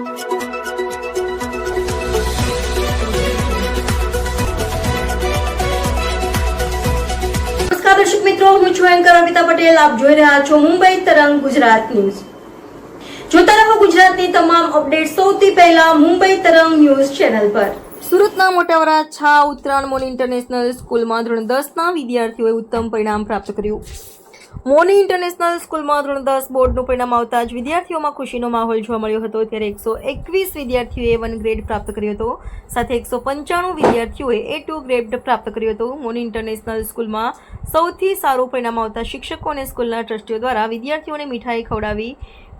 દર્શક મિત્રો, હું છું એન્કર અમિતા પટેલ. આપ જોઈ રહ્યા છો મુંબઈ તરંગ ગુજરાત ન્યૂઝ. જોતા રહો ગુજરાતની તમામ અપડેટ સૌથી પહેલા મુંબઈ તરંગ ન્યૂઝ ચેનલ પર. સુરતના મોટાવરા છા ઉત્તરાયણ મોની ઇન્ટરનેશનલ સ્કૂલમાં ધોરણ દસના વિદ્યાર્થીઓએ ઉત્તમ પરિણામ પ્રાપ્ત કર્યું. મોની ઇન્ટરનેશનલ સ્કૂલમાં ધોરણ દસ બોર્ડનું પરિણામ આવતા જ વિદ્યાર્થીઓમાં ખુશીનો માહોલ જોવા મળ્યો હતો. ત્યારે એકસો એકવીસ વિદ્યાર્થીઓએ વન ગ્રેડ પ્રાપ્ત કર્યો હતો. સાથે એકસો પંચાણું વિદ્યાર્થીઓએ એ ટુ ગ્રેડ પ્રાપ્ત કર્યો હતો. મોની ઇન્ટરનેશનલ સ્કૂલમાં સૌથી સારું પરિણામ આવતા શિક્ષકો અને સ્કૂલના ટ્રસ્ટીઓ દ્વારા વિદ્યાર્થીઓને મીઠાઈ ખવડાવી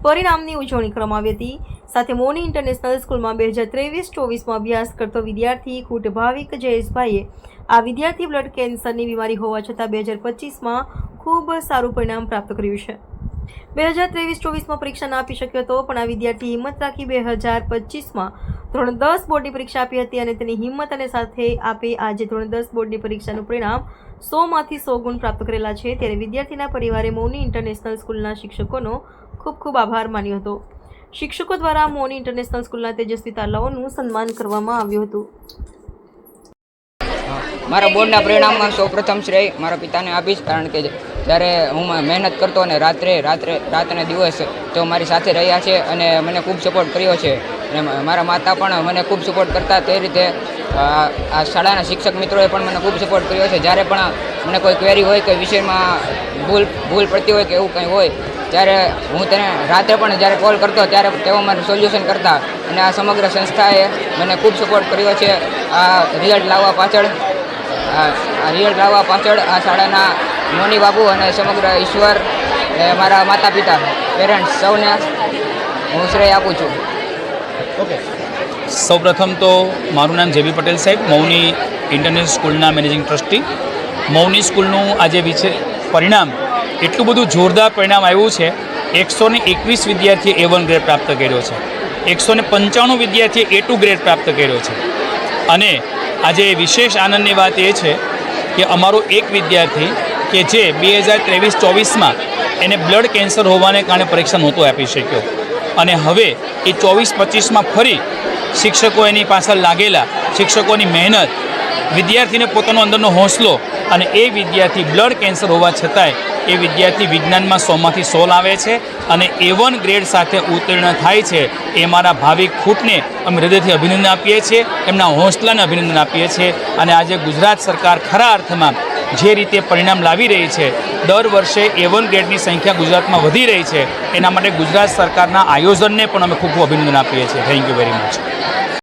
પરિણામની ઉજવણી કરવામાં આવી હતી. સાથે મોની ઇન્ટરનેશનલ સ્કૂલમાં બે હજાર ત્રેવીસ ચોવીસમાં અભ્યાસ કરતો વિદ્યાર્થી ખૂટ ભાવિક જયેશભાઈએ આ વિદ્યાર્થી બ્લડ કેન્સરની બીમારી હોવા છતાં બે હજાર પચીસમાં ખૂબ સારું પરિણામ પ્રાપ્ત કર્યું છે. બે હજાર ત્રેવીસ ચોવીસમાં પરીક્ષા ના આપી શક્યો હતો પણ આ વિદ્યાર્થી હિંમત રાખી બે હજાર પચીસમાં ધોરણ દસ બોર્ડની પરીક્ષા આપી હતી અને તેની હિંમત અને સાથે આપે આજે ધોરણ દસ બોર્ડની પરીક્ષાનું પરિણામ સોમાંથી સો ગુણ પ્રાપ્ત કરેલા છે. ત્યારે વિદ્યાર્થીના પરિવારે મૌની ઇન્ટરનેશનલ સ્કૂલના શિક્ષકોનો ખૂબ ખૂબ આભાર માન્યો હતો. શિક્ષકો દ્વારા મોની ઇન્ટરનેશનલ સ્કૂલના તેજસ્વી તાલાઓનું સન્માન કરવામાં આવ્યું હતું. મારા બોર્ડના પરિણામમાં સૌ પ્રથમ શ્રેય મારા પિતાને આપીશ, કારણ કે જ્યારે હું મહેનત કરતો અને રાત્રે રાત્રે રાત અને દિવસ તેઓ મારી સાથે રહ્યા છે અને મને ખૂબ સપોર્ટ કર્યો છે. અને મારા માતા પણ મને ખૂબ સપોર્ટ કરતા તે રીતે આ શાળાના શિક્ષક મિત્રોએ પણ મને ખૂબ સપોર્ટ કર્યો છે. જ્યારે પણ મને કોઈ ક્વેરી હોય કે વિષયમાં ભૂલ ભૂલ પડતી હોય કે એવું કંઈ હોય, ત્યારે હું તેને રાત્રે પણ જ્યારે કોલ કરતો ત્યારે તેઓ મને સોલ્યુશન કરતા. અને આ સમગ્ર સંસ્થાએ મને ખૂબ સપોર્ટ કર્યો છે. આ રિઝલ્ટ લાવવા પાછળ, આ રિઝલ્ટ લાવવા પાછળ આ શાળાના મોની બાબુ અને સમગ્ર ઈશ્વર એ મારા માતા પિતા પેરેન્ટ્સ સૌને હું શ્રેય આપું છું. ઓકે સૌપ્રથમ તો મારું નામ જેબી પટેલ સાહેબ, મૌની ઇન્ટરનેશનલ સ્કૂલના મેનેજિંગ ટ્રસ્ટી. મૌની સ્કૂલનું આજે વિશે પરિણામ, એટલું બધું જોરદાર પરિણામ આવ્યું છે, એકસો ને એકવીસ વિદ્યાર્થીએ એ વન ગ્રેડ પ્રાપ્ત કર્યો છે. એકસો ને પંચાણું વિદ્યાર્થીએ એ ટુ ગ્રેડ પ્રાપ્ત કર્યો છે. અને આજે વિશેષ આનંદની વાત એ છે કે અમારો એક વિદ્યાર્થી કે જે બે હજાર ત્રેવીસ ચોવીસમાં એને બ્લડ કેન્સર હોવાને કારણે પરીક્ષા નહોતો આપી શક્યો. અને હવે એ ચોવીસ પચીસમાં ફરી શિક્ષકો એની પાછળ લાગેલા, શિક્ષકોની મહેનત, વિદ્યાર્થીને પોતાનો અંદરનો હોંસલો અને એ વિદ્યાર્થી બ્લડ કેન્સર હોવા છતાંય એ વિદ્યાર્થી વિજ્ઞાનમાં સોમાંથી સો લાવે છે અને એ વન ગ્રેડ સાથે ઉત્તીર્ણ થાય છે. એ મારા ભાવિક ખૂટને અમે હૃદયથી અભિનંદન આપીએ છીએ, એમના હોંસલાને અભિનંદન આપીએ છીએ અને આજે ગુજરાત સરકાર ખરા અર્થમાં જે રીતે પરિણામ લાવી રહી છે, દર વર્ષે એ વન ગ્રેડની સંખ્યા ગુજરાતમાં વધી રહી છે. એના માટે ગુજરાત સરકારના આયોજનને પણ અમે ખૂબ ખૂબ અભિનંદન આપીએ છીએ. Thank you very much